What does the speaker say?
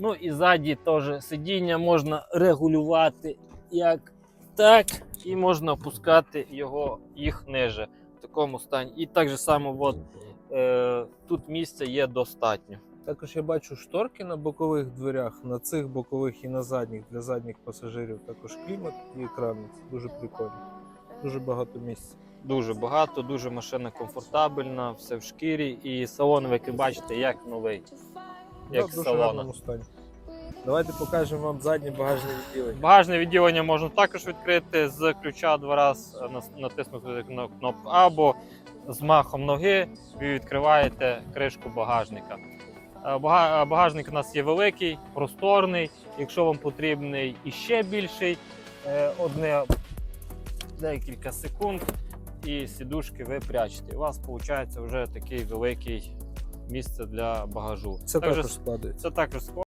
Ну і ззаді теж сидіння можна регулювати як так, і можна опускати його їх ниже в такому стані. І так же само, от, е, тут місця є достатньо. Також я бачу шторки на бокових дверях, на цих бокових і на задніх для задніх пасажирів. Також клімат і екрани. Це дуже прикольно. Дуже багато місця. Дуже багато, дуже машина комфортабельна, все в шкірі. І салон, ви бачите, як новий. Як Да, в стані. Давайте покажемо вам заднє багажне відділення. Багажне відділення можна також відкрити з ключа два рази натиснути на кнопку або з махом ноги ви відкриваєте кришку багажника. Е, Багажник у нас є великий, просторний. Якщо вам потрібний іще більший, е, одне декілька секунд, і сідушки ви прячете. У вас виходить вже такий великий місце для багажу. Це Також також складається. це також